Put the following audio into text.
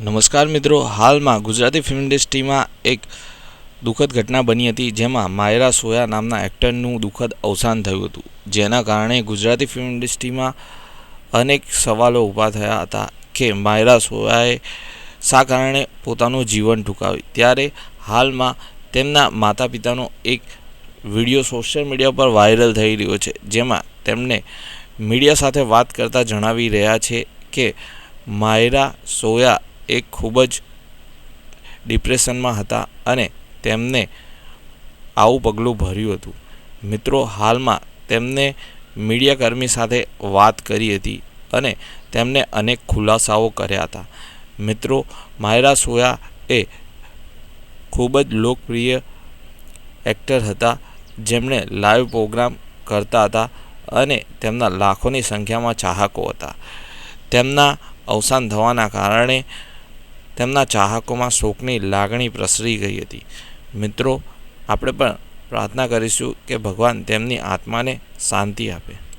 નમસ્કાર મિત્રો, હાલમાં ગુજરાતી ફિલ્મ ઇન્ડસ્ટ્રીમાં એક દુઃખદ ઘટના બની હતી, જેમાં માયરા સોયા નામના એક્ટરનું દુઃખદ અવસાન થયું હતું. જેના કારણે ગુજરાતી ફિલ્મ ઇન્ડસ્ટ્રીમાં અનેક સવાલો ઊભા થયા હતા કે માયરા સોયાએ શા કારણે પોતાનું જીવન ટૂંકાવ્યું? ત્યારે હાલમાં તેમના માતા પિતાનો એક વીડિયો સોશિયલ મીડિયા પર વાયરલ થઈ રહ્યો છે, જેમાં તેમણે મીડિયા સાથે વાત કરતાં જણાવી રહ્યા છે કે માયરા સોયા એ ખૂબ જ ડિપ્રેશનમાં હતા અને તેમને આવું પગલું ભર્યું હતું. મિત્રો, હાલમાં તેમને મીડિયાકર્મી સાથે વાત કરી હતી અને તેમને અનેક ખુલાસાઓ કર્યા હતા. મિત્રો, માયરા સોયા એ ખૂબ જ લોકપ્રિય એક્ટર હતા. જેમણે લાઈવ પ્રોગ્રામ કરતા હતા અને તેમના લાખોની સંખ્યામાં ચાહકો હતા. તેમના અવસાન થવાના કારણે તેમના ચાહકોમાં શોકની લાગણી પ્રસરી ગઈ હતી. મિત્રો, આપણે પણ પ્રાર્થના કરીશું કે ભગવાન તેમની આત્માને શાંતિ આપે.